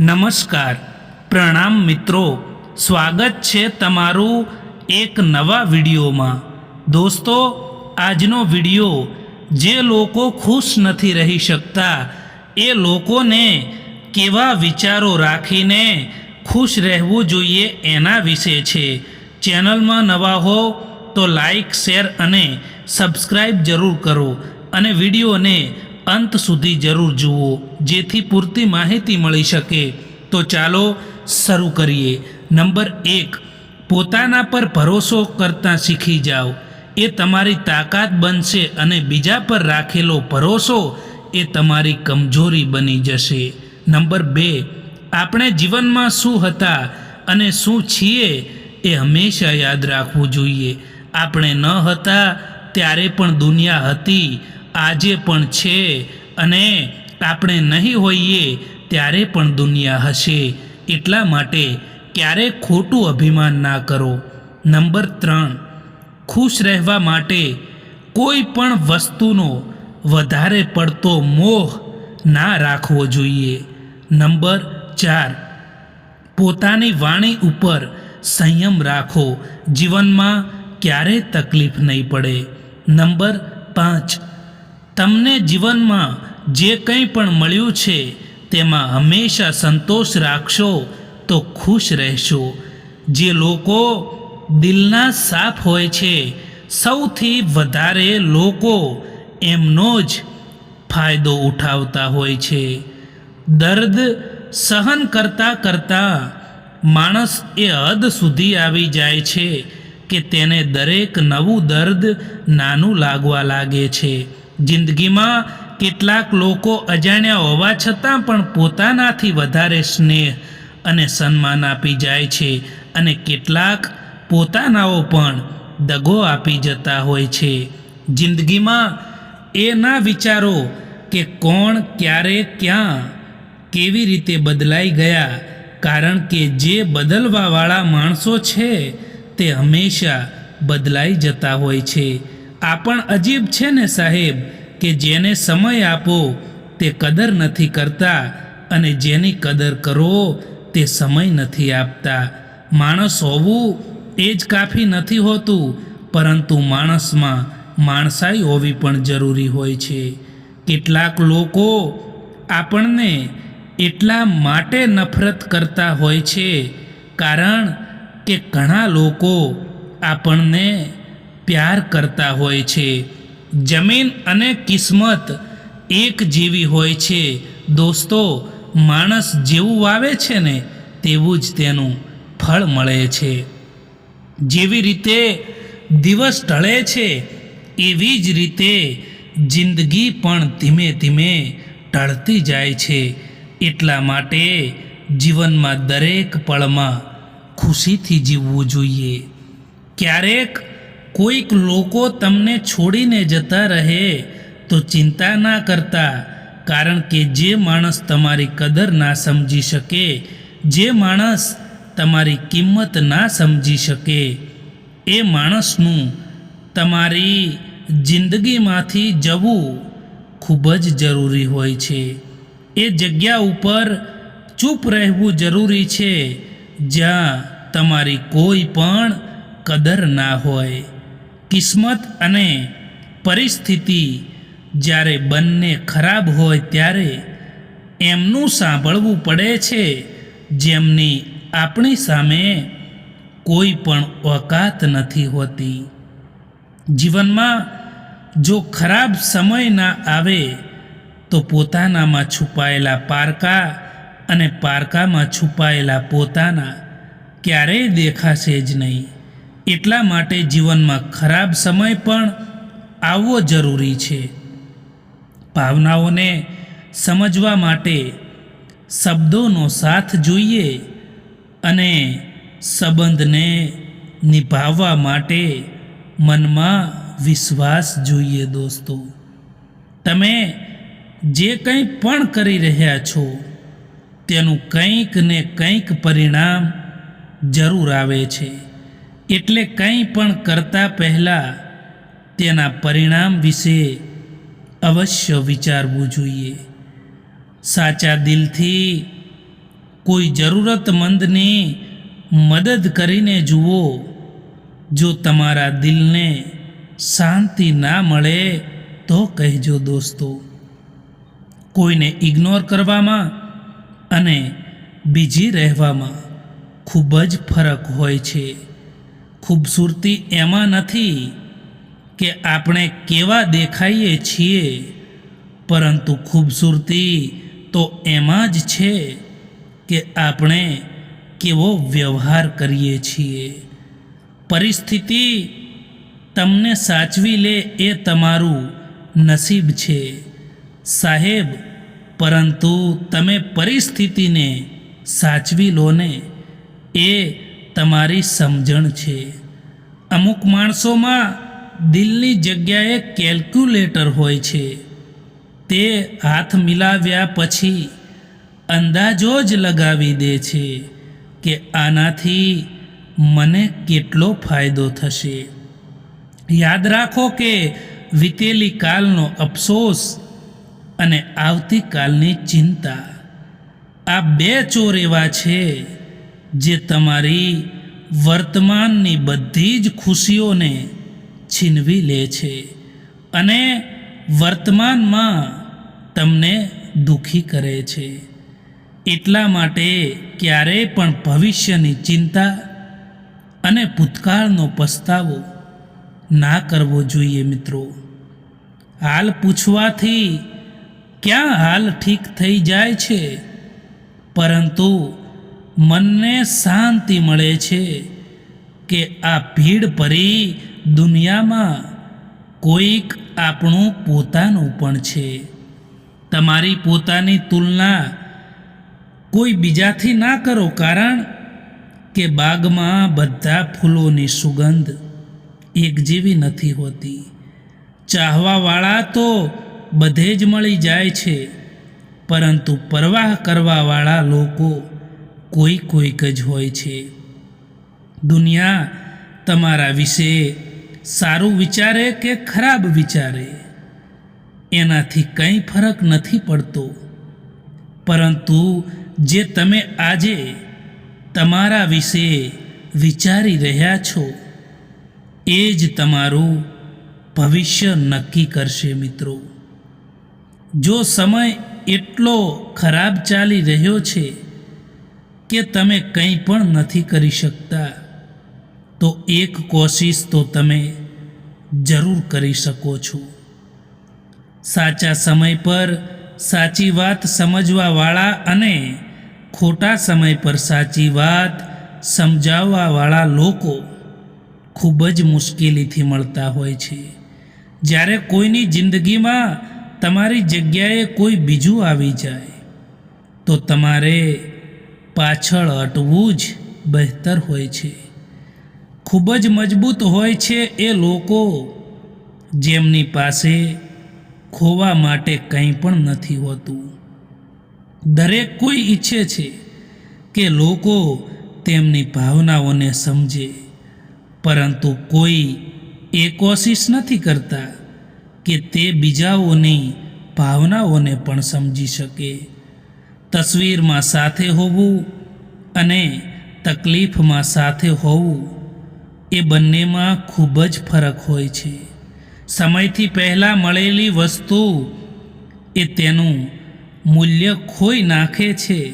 નમસ્કાર. પ્રણામ મિત્રો. સ્વાગત છે તમારું એક નવા વિડીયોમાં. દોસ્તો, આજનો વીડિયો જે લોકો ખુશ નથી રહી શકતા, એ લોકોને કેવા વિચારો રાખીને ખુશ રહેવું જોઈએ એના વિશે છે. ચેનલમાં નવા હો તો લાઈક, શેર અને સબસ્ક્રાઈબ જરૂર કરો અને વિડીયોને અંત સુધી જરૂર જુઓ, જેથી પૂરતી માહિતી મળી શકે. તો ચાલો શરૂ કરીએ. નંબર એક, પોતાના પર ભરોસો કરતાં શીખી જાઓ. એ તમારી તાકાત બનશે અને બીજા પર રાખેલો ભરોસો એ તમારી કમજોરી બની જશે. નંબર બે, આપણે જીવનમાં શું હતા અને શું છીએ એ હંમેશા યાદ રાખવું જોઈએ. આપણે ન હતા, ત્યારે પણ દુનિયા હતી આજે પણ છે અને આપણે નહીં હોઈએ ત્યારે પણ દુનિયા હશે. એટલા માટે ક્યારેય ખોટું અભિમાન ના કરો. નંબર ત્રણ, ખુશ રહેવા માટે કોઈ પણ વસ્તુનો વધારે પડતો મોહ ના રાખવો જોઈએ. નંબર ચાર, પોતાની વાણી ઉપર સંયમ રાખો. જીવનમાં ક્યારે તકલીફ નહીં પડે. નંબર પાંચ તમને જીવનમાં જે કંઈ પણ મળ્યું છે, તેમાં હંમેશા સંતોષ રાખશો તો ખુશ રહેશો. જે લોકો દિલના સાફ હોય છે, સૌથી વધારે લોકો એમનો જ ફાયદો ઉઠાવતા હોય છે. દર્દ સહન કરતાં કરતાં માણસ એ હદ સુધી આવી જાય છે કે તેને દરેક નવું દર્દ નાનું લાગવા લાગે છે. જિંદગીમાં કેટલાક લોકો અજાણ્યા હોવા છતાં પણ પોતાનાથી વધારે સ્નેહ અને સન્માન આપી જાય છે અને કેટલાક પોતાનાઓ પણ દગો આપી જતા હોય છે. જિંદગીમાં એ ના વિચારો કે કોણ ક્યારે ક્યાં કેવી રીતે બદલાઈ ગયા, કારણ કે જે બદલવાવાળા માણસો છે તે હંમેશા બદલાઈ જતા હોય છે. આ પણ અજીબ છે ને સાહેબ કે જેને સમય આપો, તે કદર નથી કરતા અને જેની કદર કરો, તે સમય નથી આપતા. માણસ હોવું એ જ કાફી નથી હોતું, પરંતુ માણસમાં માણસાઈ હોવી પણ જરૂરી હોય છે. કેટલાક લોકો આપણને એટલા માટે નફરત કરતા હોય છે, કારણ કે ઘણા લોકો આપણને પ્યાર કરતા હોય છે. જમીન અને કિસ્મત એક જેવી હોય છે. દોસ્તો, માણસ જેવું વાવે છે ને, તેવું જ તેનું ફળ મળે છે. જેવી રીતે દિવસ ઢળે છે, એવી જ રીતે જિંદગી પણ ધીમે ધીમે ઢળતી જાય છે. એટલા માટે જીવનમાં દરેક પળમાં ખુશીથી જીવવું જોઈએ. ક્યારેક કોઈક લોકો તમને છોડીને જતા રહે, તો ચિંતા ના કરતા, કારણ કે જે માણસ તમારી કદર ના સમજી શકે, જે માણસ તમારી કિંમત ના સમજી શકે, એ માણસનું તમારી જિંદગીમાંથી જવું ખૂબ જ જરૂરી હોય છે. એ જગ્યા ઉપર ચૂપ રહેવું જરૂરી છે, જ્યાં તમારી કોઈ પણ કદર ના હોય. કિસ્મત અને પરિસ્થિતિ જ્યારે બંને ખરાબ હોય ત્યારે એમનું સાંભળવું પડે છે, જેમની આપણી સામે કોઈ પણ ઓકાત નથી હોતી. જીવનમાં જો ખરાબ સમય ના આવે, તો પોતાનામાં છુપાયેલા પારકા અને પારકામાં છુપાયેલા પોતાના ક્યારેય દેખાશે જ નહીં. એટલા માટે જીવનમાં ખરાબ સમય પણ આવવો જરૂરી છે. ભાવનાઓને સમજવા માટે શબ્દોનો સાથ જોઈએ અને સંબંધને નિભાવવા માટે મનમાં વિશ્વાસ જોઈએ દોસ્તો. તમે જે કંઈ પણ કરી રહ્યા છો, તેનું કંઈક ને કંઈક પરિણામ જરૂર આવે છે. એટલે કંઈ પણ કરતાં પહેલાં તેના પરિણામ વિશે અવશ્ય વિચારવું જોઈએ. સાચા દિલથી કોઈ જરૂરતમંદની મદદ કરીને જુઓ, જો તમારા દિલને શાંતિ ના મળે તો કહેજો દોસ્તો. કોઈને ઇગ્નોર કરવામાં અને બીજી રહેવામાં ખૂબ જ ફરક હોય છે. ખૂબસૂરતી એમાં નથી કે આપણે કેવા દેખાઈએ છીએ, પરંતુ ખૂબસૂરતી તો એમાં જ છે કે આપણે કેવો વ્યવહાર કરીએ છીએ. પરિસ્થિતિ તમને સાચવી લે એ તમારું નસીબ છે. સાહેબ, પરંતુ તમે પરિસ્થિતિને સાચવી લો ને, એ તમારી સમજણ છે. અમુક માણસોમાં દિલની જગ્યાએ કેલ્ક્યુલેટર હોય છે. તે હાથ મિલાવ્યા પછી અંદાજો જ લગાવી દે છે કે આનાથી મને કેટલો ફાયદો થશે. યાદ રાખો કે વીતેલી કાલનો અફસોસ અને આવતીકાલની ચિંતા આ બે ચોર એવા છે જે તમારી વર્તમાનની બધી જ ખુશીઓને છીનવી લે છે અને વર્તમાનમાં તમને દુખી કરે છે. એટલા માટે ક્યારેય પણ ભવિષ્યની ચિંતા અને ભૂતકાળનો પસ્તાવો ના કરવો જોઈએ મિત્રો. હાલ પૂછવાથી ક્યાં હાલ ઠીક થઈ જાય છે? પરંતુ મનને શાંતિ મળે છે કે આ ભીડ ભરી દુનિયામાં કોઈક આપણું પોતાનું પણ છે. તમારી પોતાની તુલના કોઈ બીજાથી ના કરો કારણ કે બાગમાં બધા ફૂલોની સુગંધ એક જેવી નથી હોતી. ચાહવાવાળા તો બધે જ મળી જાય છે, પરંતુ પરવાહ કરવાવાળા લોકો કોઈ કોઈક જ હોય છે. દુનિયા તમારા વિશે સારું વિચારે કે ખરાબ વિચારે, એનાથી કંઈ ફરક નથી પડતો. પરંતુ જે તમે આજે તમારા વિશે વિચારી રહ્યા છો, એ જ તમારું ભવિષ્ય નક્કી કરશે મિત્રો. જો સમય એટલો ખરાબ ચાલી રહ્યો છે કે તમે કંઈ પણ નથી કરી શકતા, તો એક કોશિશ તો તમે જરૂર કરી શકો છો. સાચા સમય પર સાચી વાત સમજવાવાળા અને ખોટા સમય પર સાચી વાત સમજાવવાવાળા લોકો ખૂબ જ મુશ્કેલીથી મળતા હોય છે. જ્યારે કોઈની જિંદગીમાં તમારી જગ્યાએ કોઈ બીજું આવી જાય, તો તમારે પાછળ હટવું જ બહેતર હોય છે. ખૂબ જ મજબૂત હોય છે એ લોકો જેમની પાસે ખોવા માટે કંઈ પણ નથી હોતું. દરેક કોઈ ઈચ્છે છે કે લોકો તેમની ભાવનાઓને સમજે, પરંતુ કોઈ એ કોશિશ નથી કરતા કે તે બીજાઓની ભાવનાઓને પણ સમજી શકે. તસવીરમાં સાથે હોવું અને તકલીફમાં સાથે હોવું એ બંનેમાં ખૂબ જ ફરક હોય છે. સમયથી પહેલાં મળેલી વસ્તુ એ તેનું મૂલ્ય ખોઈ નાખે છે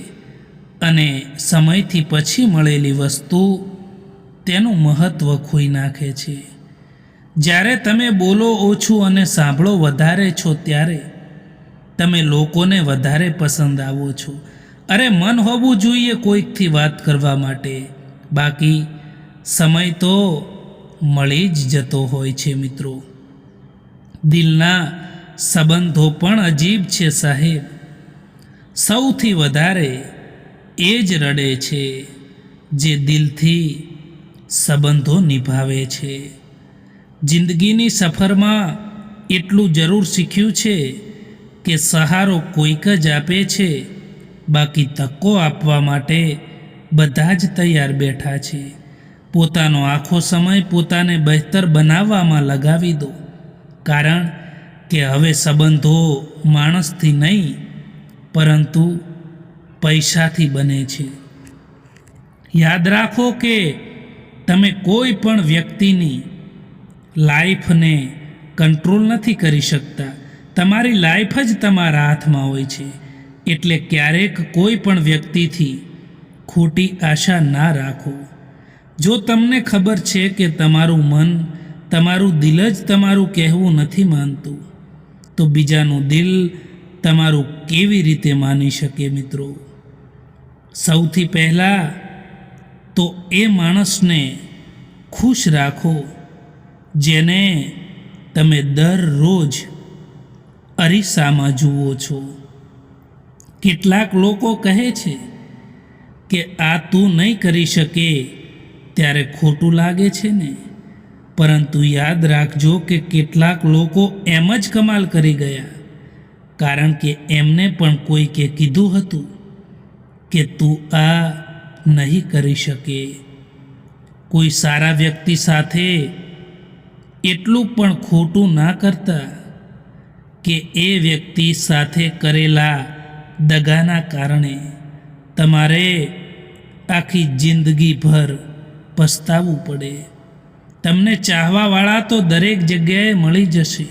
અને સમયથી પછી મળેલી વસ્તુ તેનું મહત્ત્વ ખોઈ નાખે છે. જ્યારે તમે બોલો ઓછું અને સાંભળો વધારે છો ત્યારે તમે લોકોને વધારે પસંદ આવો છો. અરે મન હોવું જોઈએ કોઈકથી વાત કરવા માટે. બાકી સમય તો મળી જ જતો હોય છે મિત્રો. દિલના સંબંધો પણ અજીબ છે સાહેબ. સૌથી વધારે એ જ રડે છે જે દિલથી સંબંધો નિભાવે છે. જિંદગીની સફરમાં એટલું જરૂર શીખ્યું છે કે સહારો કોઈક જ આપે છે, બાકી તકો આપવા માટે બધા જ તૈયાર બેઠા છે. પોતાનો આખો સમય પોતાને બહેતર બનાવવામાં લગાવી દો, કારણ કે હવે સંબંધો માણસથી નહીં, પરંતુ પૈસાથી બને છે. યાદ રાખો કે તમે કોઈ પણ વ્યક્તિની લાઈફને કંટ્રોલ નથી કરી શકતા. તમારી લાઈફ જ તમારા હાથમાં હોય છે. એટલે ક્યારેક કોઈ પણ વ્યક્તિથી ખોટી આશા ના રાખો. જો તમને ખબર છે કે તમારું મન, તમારું દિલ જ તમારું કહેવું નથી માનતું, તો બીજાનું દિલ તમારું કેવી રીતે માની શકે મિત્રો? સૌથી પહેલાં તો એ માણસને ખુશ રાખો, જેને તમે દરરોજ અરીસામાં જુઓ છો. કેટલાક લોકો કહે છે કે, આ તું નહીં કરી શકે. ત્યારે ખોટું લાગે છે ને? પરંતુ યાદ રાખજો કે કેટલાક લોકો એમ જ કમાલ કરી ગયા. કારણ કે એમને પણ કોઈકે કીધું હતું કે, તું આ નહીં કરી શકે. કોઈ સારા વ્યક્તિ સાથે એટલું પણ ખોટું ના કરતા કે એ વ્યક્તિ સાથે કરેલા દગાના કારણે તમારે આખી જિંદગીભર પસ્તાવવું પડે. તમને ચાહવાવાળા તો દરેક જગ્યાએ મળી જશે,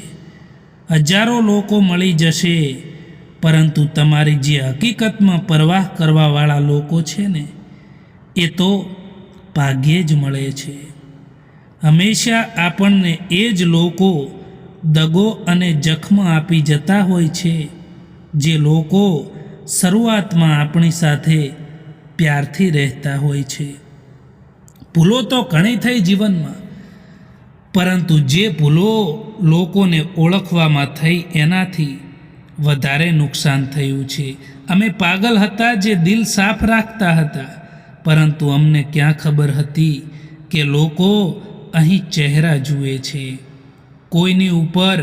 હજારો લોકો મળી જશે, પરંતુ તમારી જે હકીકતમાં પરવાહ કરવાવાળા લોકો છે ને, એ તો ભાગ્યે જ મળે છે. હંમેશા આપણને એ જ લોકો દગો અને જખમ આપી જતા હોય છે, જે લોકો શરૂઆતમાં આપણી સાથે પ્યારથી રહેતા હોય છે. ભૂલો તો ઘણી થઈ જીવનમાં, પરંતુ જે ભૂલો લોકોને ઓળખવામાં થઈ એનાથી વધારે નુકસાન થયું છે. અમે પાગલ હતા જે દિલ સાફ રાખતા હતા, પરંતુ અમને ક્યાં ખબર હતી કે લોકો અહીં ચહેરા જુએ છે? કોઈની ઉપર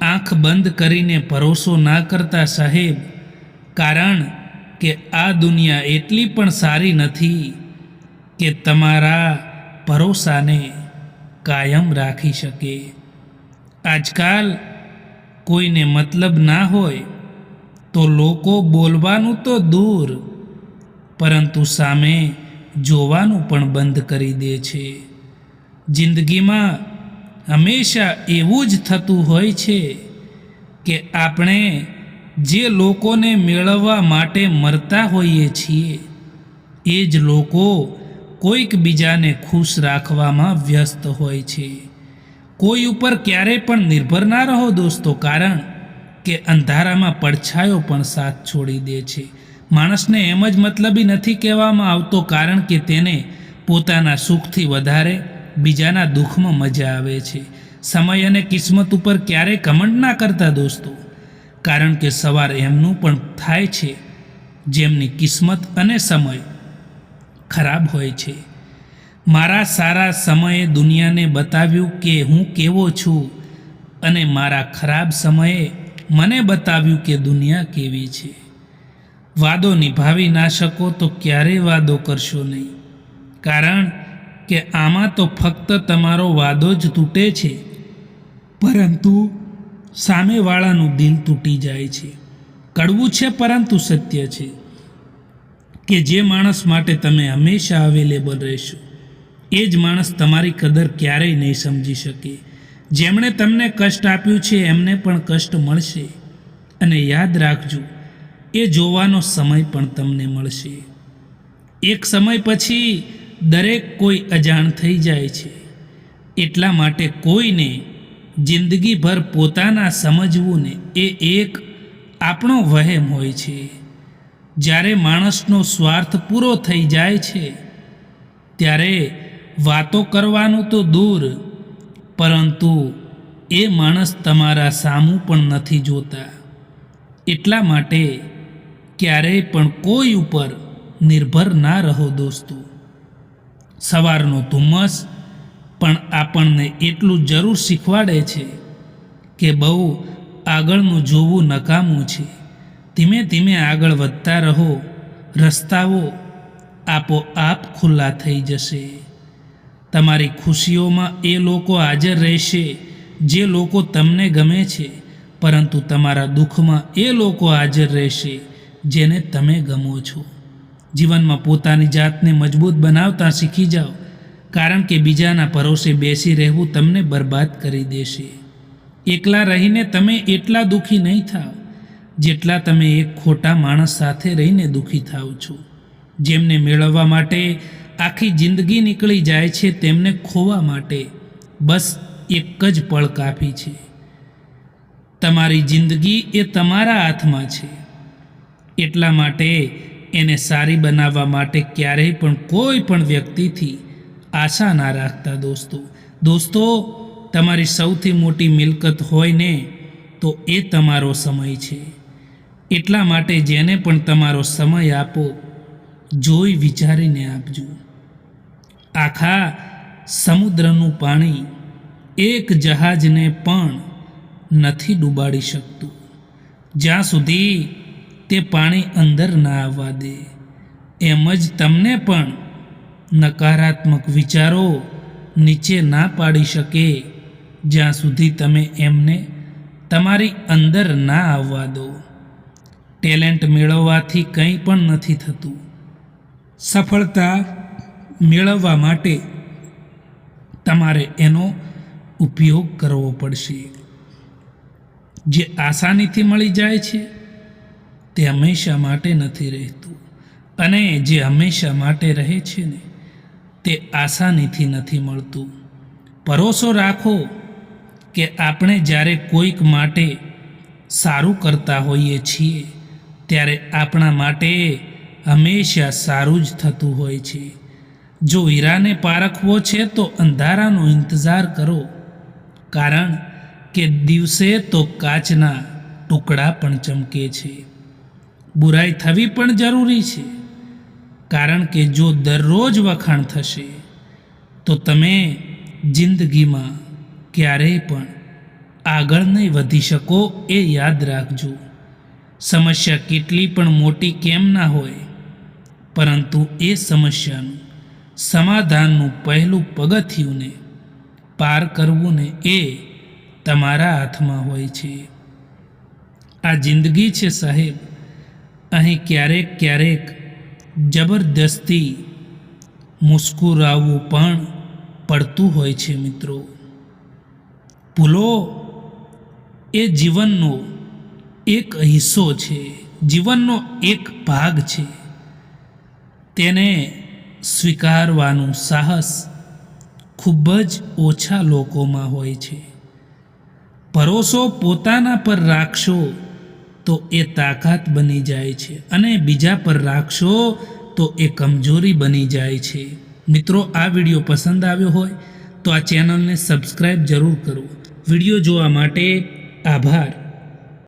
આંખ બંધ કરીને ભરોસો ના કરતા સાહેબ, કારણ કે આ દુનિયા એટલી પણ સારી નથી કે તમારા ભરોસાને કાયમ રાખી શકે. આજકાલ કોઈને મતલબ ના હોય તો લોકો બોલવાનું તો દૂર, પરંતુ સામે જોવાનું પણ બંધ કરી દે છે. જિંદગીમાં હંમેશા એવું જ થતું હોય છે કે આપણે જે લોકોને મેળવવા માટે મરતા હોઈએ છીએ, એ જ લોકો કોઈક બીજાને ખુશ રાખવામાં વ્યસ્ત હોય છે. કોઈ ઉપર ક્યારેય પણ નિર્ભર ના રહો દોસ્તો, કારણ કે અંધારામાં પડછાયો પણ સાથ છોડી દે છે. માણસને એમ જ મતલબી નથી કહેવામાં આવતો, કારણ કે તેને પોતાના સુખથી વધારે બીજાના દુઃખમાં મજા આવે છે. સમય અને કિસ્મત ઉપર ક્યારેય કમંડ ના કરતા દોસ્તો? કારણ કે સવાર એમનું પણ થાય છે, જેમની કિસ્મત અને સમય ખરાબ હોય છે. મારા સારા સમયે દુનિયાને બતાવ્યું કે હું કેવો છું અને મારા ખરાબ સમયે મને બતાવ્યું કે દુનિયા કેવી છે. વાદો નિભાવી ના શકો તો ક્યારેય વાદો કરશો નહીં. કારણ કે આમાં તો ફક્ત તમારો વાદો જ તૂટે છે. પરંતુ સામેવાળાનું દિલ તૂટી જાય છે. કડવું છે પરંતુ સત્ય છે કે જે માણસ માટે તમે હંમેશા અવેલેબલ રહેશો. એ જ માણસ તમારી કદર ક્યારેય નહીં સમજી શકે. જેમણે તમને કષ્ટ આપ્યું છે, એમને પણ કષ્ટ મળશે. અને યાદ રાખજો, એ જોવાનો સમય પણ તમને મળશે. એક સમય પછી દરેક કોઈ અજાણ થઈ જાય છે. એટલા માટે કોઈને જિંદગીભર પોતાના સમજવું ને એ એક આપણો વહેમ હોય છે. જ્યારે માણસનો સ્વાર્થ પૂરો થઈ જાય છે, ત્યારે વાતો કરવાનું તો દૂર, પરંતુ એ માણસ તમારા સામું પણ નથી જોતા. એટલા માટે ક્યારેય પણ કોઈ ઉપર નિર્ભર ના રહો દોસ્તો. સવારનો ધુમ્મસ પણ આપણને એટલું જરૂર શીખવાડે છે કે બહુ આગળનું જોવું નકામું છે. ધીમે ધીમે આગળ વધતા રહો, રસ્તાઓ આપોઆપ ખુલ્લા થઈ જશે. તમારી ખુશીઓમાં એ લોકો હાજર રહેશે જે લોકો તમને ગમે છે, પરંતુ તમારા દુઃખમાં એ લોકો હાજર રહેશે જેને તમે ગમો છો. જીવનમાં પોતાની જાતને મજબૂત બનાવતા શીખી જાઓ, કારણ કે બીજાના ભરોસે બેસી રહેવું તમને બરબાદ કરી દેશે. એકલા રહીને તમે એટલા દુઃખી નહીં થાવ, જેટલા તમે એક ખોટા માણસ સાથે રહીને દુઃખી થાવ છો. જેમને મેળવવા માટે આખી જિંદગી નીકળી જાય છે, તેમને ખોવા માટે બસ એક જ પળ કાફી છે. તમારી જિંદગી એ તમારા હાથમાં છે. એટલા માટે એને સારી બનાવવા માટે ક્યારેય પણ કોઈ પણ વ્યક્તિથી આશા ના રાખતા દોસ્તો. દોસ્તો, તમારી સૌથી મોટી મિલકત હોય ને, તો એ તમારો સમય છે. એટલા માટે જેને પણ તમારો સમય આપો, જોઈ વિચારીને આપજો. આખા સમુદ્રનું પાણી એક જહાજને પણ નથી ડૂબાડી શકતું. જ્યાં સુધી તે પાણી અંદર ના આવવા દે. એમ જ તમને પણ નકારાત્મક વિચારો નીચે ના પાડી શકે. જ્યાં સુધી તમે એમને તમારી અંદર ના આવવા દો. ટેલેન્ટ મેળવવાથી કંઈ પણ નથી થતું. સફળતા મેળવવા માટે તમારે એનો ઉપયોગ કરવો પડશે. જે આસાનીથી મળી જાય છે તે હંમેશા માટે નથી રહેતું. અને જે હંમેશા માટે રહે છે ને, તે આસાનીથી નથી મળતું. ભરોસો રાખો કે આપણે જ્યારે કોઈક માટે સારું કરતા હોઈએ છીએ, ત્યારે આપણા માટે હંમેશા સારું જ થતું હોય છે. જો હીરાને પારખવો છે તો અંધારાનો ઇંતજાર કરો. કારણ કે દિવસે તો કાચના ટુકડા પણ ચમકે છે. બુરાઈ થવી પણ જરૂરી છે. કારણ કે જો દરરોજ વખાણ થશે, તો તમે જિંદગીમાં ક્યારેય પણ આગળ નહીં વધી શકો એ યાદ રાખજો. સમસ્યા કેટલી પણ મોટી કેમ ના હોય, પરંતુ એ સમસ્યાનું સમાધાનનું પહેલું પગથિયુંને પાર કરવું ને એ તમારા હાથમાં હોય છે. આ જિંદગી છે સાહેબ. અહીં ક્યારેક ક્યારેક જબરદસ્તી મુસ્કુરાવવું પણ પડતું હોય છે મિત્રો. ભૂલો એ જીવનનો એક હિસ્સો છે. જીવનનો એક ભાગ છે. તેને સ્વીકારવાનું સાહસ ખૂબ જ ઓછા લોકોમાં હોય છે. ભરોસો પોતાના પર રાખશો તો એ તાકાત બની જાય છે અને બીજા પર રાખશો તો એ કમજોરી બની જાય છે. મિત્રો, આ વીડિયો પસંદ આવ્યો હોય તો આ ચેનલને સબસ્ક્રાઈબ જરૂર કરો. વીડિયો જોવા માટે આભાર.